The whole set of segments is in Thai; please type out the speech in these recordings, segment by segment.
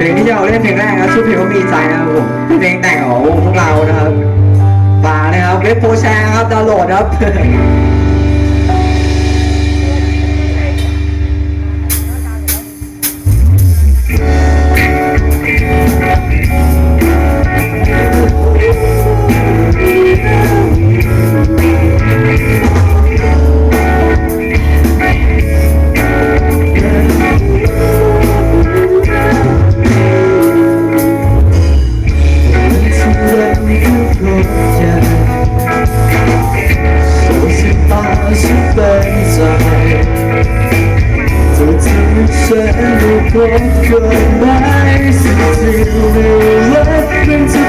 เพลงที่จะเราเล่นเพลงแรกครับชื่อเพลงว่ามีใจนะครับผมเป็นเพลงแต่งของพวกเรานะครับฝากนะครับเว็บโพแชร์ครับดาวน์โหลดครับ Send a compromise Until we're open to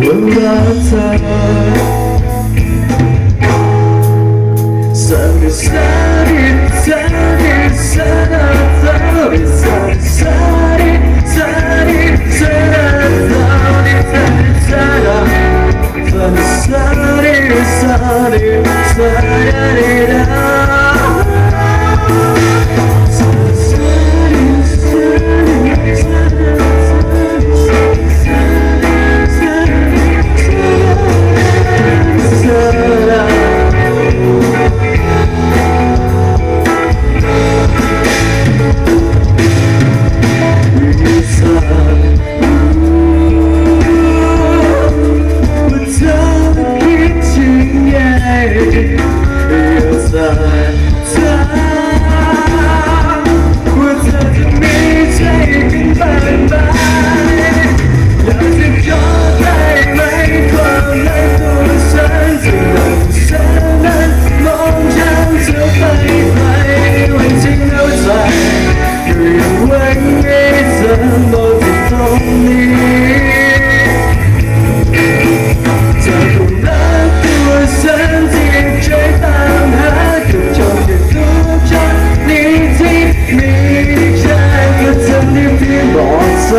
berkata Sampai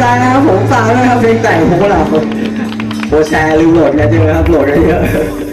ใจนะครับผมฝากด้วยครับเพลงแต่งของพวกเราโพแชร์ลืมโหลดกันเยอะครับโหลดกันเยอะ